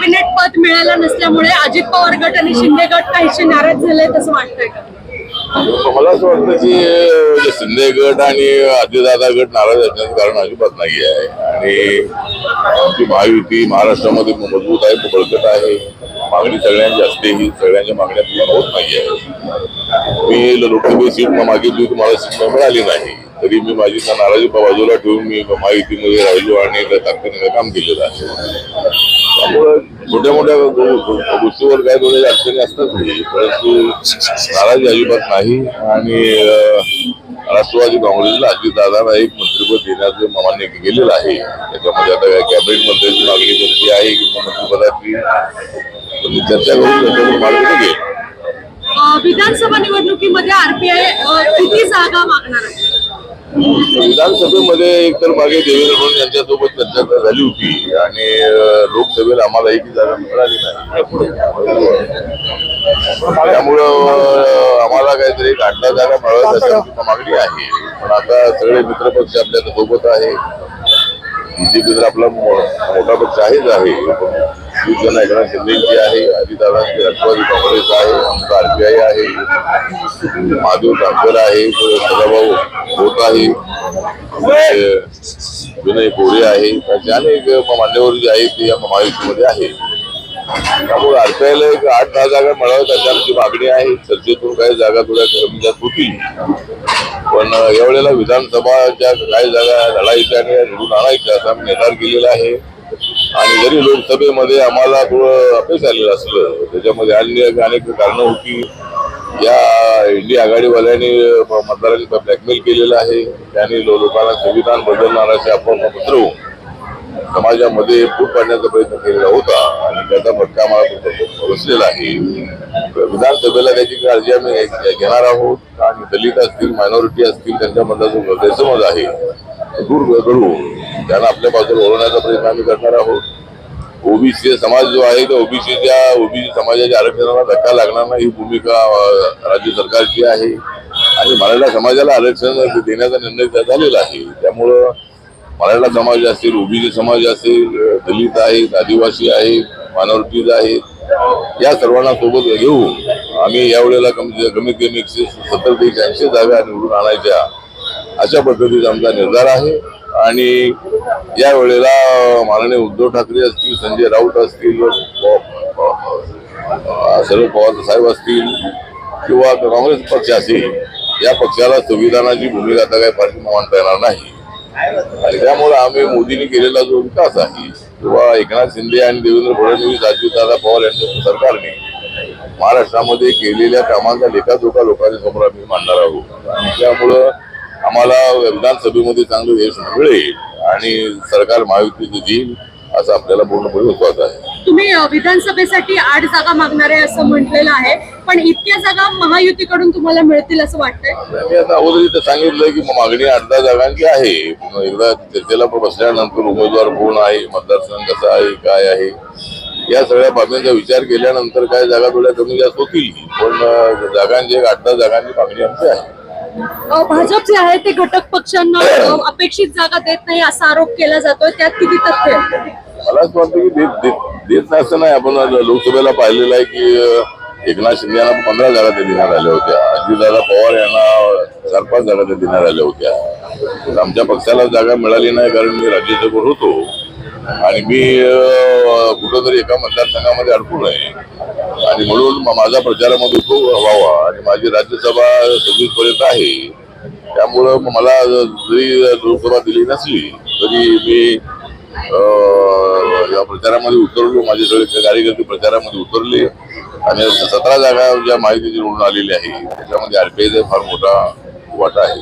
Cabinet पद मिळालं नसल्यामुळे अजित पवार गट आणि शिंदे गट काहीशी नाराज झाले असं वाटतंय का? मला असं वाटतं की शिंदे गट आणि अजितदादा गट नाराज असण्याचं कारण अजिबात नाही आहे आणि आमची महायुती महाराष्ट्रामध्ये मजबूत आहे बळकट आहे. मागणी सगळ्यांची असते ही सगळ्यांच्या मागण्या पूर्ण होत नाही आहे मी लोकसभा सीट मागितली होती मला सीट मिळाली नाही. तरी मी माझी नाराजी बाजूला ठेवून मी माहितीमध्ये राहिलो आणि ताकदीने काम केलेलं आहे. त्यामुळं छोट्या मोठ्या गोष्टीवर काय थोड्या अडचणी असतात परंतु नाराजी अजिबात नाही आणि राष्ट्रवादी काँग्रेसला अजितदादांना एक मंत्रिपद देण्याचं मान्य केलेलं आहे. त्याच्यामध्ये आता कॅबिनेट मंत्र्यांची मागणी कोणती आहे किंवा मंत्रिपदाची तर चर्चा करून त्याच्यावर मार्ग निघेल विधानसभा निवडणुकीमध्ये आरपीआय किती जागा मागणार आहे? विधानसभेमध्ये एकतर मागे देवेंद्र फडणवीस यांच्यासोबत चर्चा झाली होती आणि लोकसभेला आम्हाला एकही जागा मिळाली नाही. त्यामुळं आम्हाला काहीतरी एक आठ जागा मिळाव्यात अशी मागणी आहे. पण आता सगळे मित्रपक्ष आपल्यासोबत आहे. बीजेपी तर आपला मोठा पक्ष आहेच आहे. शिवसेना एकनाथ शिंदेची आहे अजितदादांची राष्ट्रवादी काँग्रेस आहे आमचा आरपीआय आहे महादेव जानकर आहे सदाभाऊ होत म्हणजे आहे म्हणजे विनय गोरे आहे त्याचे अनेक मान्यवर जे आहेत ते या महायुतीमध्ये आहे. त्यामुळे आरपीआयला एक आठ दहा जागा मिळाव्या अशी आमची मागणी आहे. चर्चेतून काही जागा थोड्या कमी जास्त होतील. पण यावेळेला विधानसभाच्या काही जागा लढायच्या आणि निवडून आणायच्या असा आम्ही निर्धार केलेला आहे. आणि जरी लोकसभेमध्ये आम्हाला थोडं अपयश आलेलं असलं त्याच्यामध्ये अन्य अनेक कारणं होती. या इंडिया आघाडीवाल्यांनी मतदारांनी ब्लॅकमेल केलेलं आहे. त्यांनी लो- लोकांना संविधान बदलणार असे आपण पसरवून समाजामध्ये फूट पाडण्याचा प्रयत्न केलेला होता. आणि त्याचा फटका आम्हाला बसलेला आहे. विधानसभेला त्याची काळजी आम्ही घेणार आहोत. आणि दलित असतील मायनॉरिटी असतील त्यांच्यामधला जो गैरसमज आहे. दूर करून त्यांना आपल्या बाजूला ओळवण्याचा प्रयत्न आम्ही करणार आहोत. ओबीसी समाज जो आहे तो ओबीसीच्या ओबीसी समाजाच्या आरक्षणाला धक्का लागणार नाही ही भूमिका राज्य सरकारची आहे. आणि मराठा समाजाला आरक्षण देण्याचा निर्णय झालेला आहे. त्यामुळं मराठा समाज असेल ओबीसी समाज असेल दलित आहेत आदिवासी आहेत मायनॉरिटीज आहेत या सर्वांना सोबत घेऊन आम्ही यावेळेला कमी कमीत कमी एकशे सत्तर ते एकशे ऐंशी जागा निवडून आणायच्या अशा पद्धतीचा आमचा निर्धार आहे. आणि या वेळेला माननीय उद्धव ठाकरे असतील संजय राऊत असतील शरद पवार साहेब असतील किंवा काँग्रेस पक्ष असेल या पक्षाला संविधानाची भूमिका आता काही फारशी मांडता येणार नाही. आणि त्यामुळे आम्ही मोदींनी केलेला जो विकास आहे किंवा एकनाथ शिंदे आणि देवेंद्र फडणवीस अजितदादा पवार यांच्या सरकारने महाराष्ट्रामध्ये केलेल्या कामांचा लेखाजोखा लोकांच्या समोर आम्ही मांडणार आहोत. त्यामुळं आम्हाला विधानसभेमध्ये चांगलं यश मिळेल आणि सरकार महायुतीचं देईल असं आपल्याला पूर्णपणे विश्वास आहे. तुम्ही विधानसभेसाठी आठ जागा मागणार आहे असं म्हटलेलं आहे पण इतक्या जागा महायुतीकडून तुम्हाला मिळतील असं वाटतंय? मी आता अगोदर इथं सांगितलं की मागणी आठ दहा जागांची आहे. एकदा चर्चेला बसल्यानंतर उमेदवार कोण आहे मतदारसंघ कसा आहे काय आहे या सगळ्या बाबींचा विचार केल्यानंतर काय जागा थोड्या कमी जास्त होतील. पण जागांची एक आठ दहा जागांची मागणी आमची आहे. भाजप जे आहे ते घटक पक्षांना अपेक्षित जागा देत नाही असा आरोप केला जातोय. त्यात किती तथ्य मला असं वाटतं की देत देत नाही असं नाही. आपण लोकसभेला पाहिलेलं आहे की एकनाथ शिंदे यांना पंधरा जागा ते देण्यात आल्या होत्या. अजितदादा पवार यांना चार पाच जागा ते देण्यात आल्या होत्या. आमच्या पक्षाला जागा मिळाली नाही कारण मी राज्यसभेवर होतो. आणि मी कुठंतरी एका मतदारसंघामध्ये अडकून आहे. आणि म्हणून माझा प्रचारामध्ये खूप व्हावा आणि माझी राज्यसभा सव्वीस पर्यंत आहे. त्यामुळं मला जरी लोकसभा दिली नसली तरी मी या प्रचारामध्ये उतरलो. माझे सगळे कार्यकर्ते प्रचारामध्ये उतरले. आणि सतरा जागा ज्या माहितीची निवडून आलेली आहे त्याच्यामध्ये आरपीआयचा फार मोठा वाटा आहे.